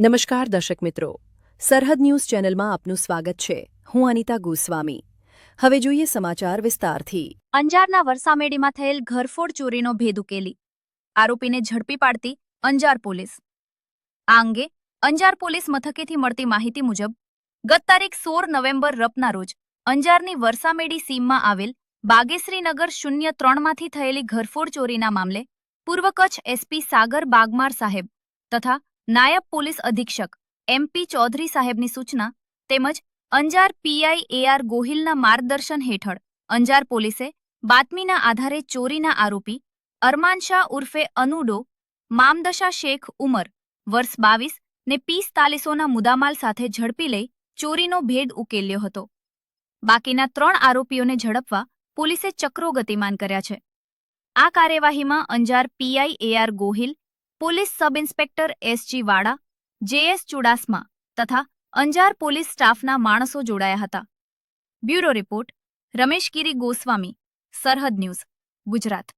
નમસ્કાર દર્શક મિત્રો. સરહદ ન્યૂઝ ચેનલમાં આપનું સ્વાગત છે. હું અનિતા ગોસ્વામી. હવે જોઈએ સમાચાર વિસ્તારથી. અંજારના વરસામેડીમાં થયેલ ઘરફોડ ચોરીનો ભેદ ઉકેલી. આરોપીને ઝડપી પાડતી અંજાર પોલીસ. આ અંગે અંજાર પોલીસ મથકેથી મળતી માહિતી મુજબ, ગત તારીખ સોળ નવેમ્બર રપના રોજ અંજારની વરસામેડી સીમમાં આવેલ બાગેશ્રીનગર શૂન્ય ત્રણમાંથી થયેલી ઘરફોડ ચોરીના મામલે પૂર્વ કચ્છ એસપી સાગર બાગમાર સાહેબ તથા નાયબ પોલીસ અધિક્ષક એમપી ચૌધરી સાહેબની સૂચના તેમજ અંજાર પીઆઈ એઆર ગોહિલના માર્ગદર્શન હેઠળ અંજાર પોલીસે બાતમીના આધારે ચોરીના આરોપી અરમાન શાહ ઉર્ફે અનુડો, મામદશા શેખ ઉમર, વર્ષ બાવીસ ને પિસ્તાલીસોના મુદ્દામાલ સાથે ઝડપી લઈ ચોરીનો ભેદ ઉકેલ્યો હતો. બાકીના ત્રણ આરોપીઓને ઝડપવા પોલીસે ચક્રો ગતિમાન કર્યા છે. આ કાર્યવાહીમાં Anjar PI AR Gohil police sub inspector SG Vada JS Chudasama તથા અંજાર પોલીસ સ્ટાફના માણસો જોડાયા હતા. બ્યુરો રિપોર્ટ રમેશગીરી ગોસ્વામી, સરહદ ન્યૂઝ, ગુજરાત.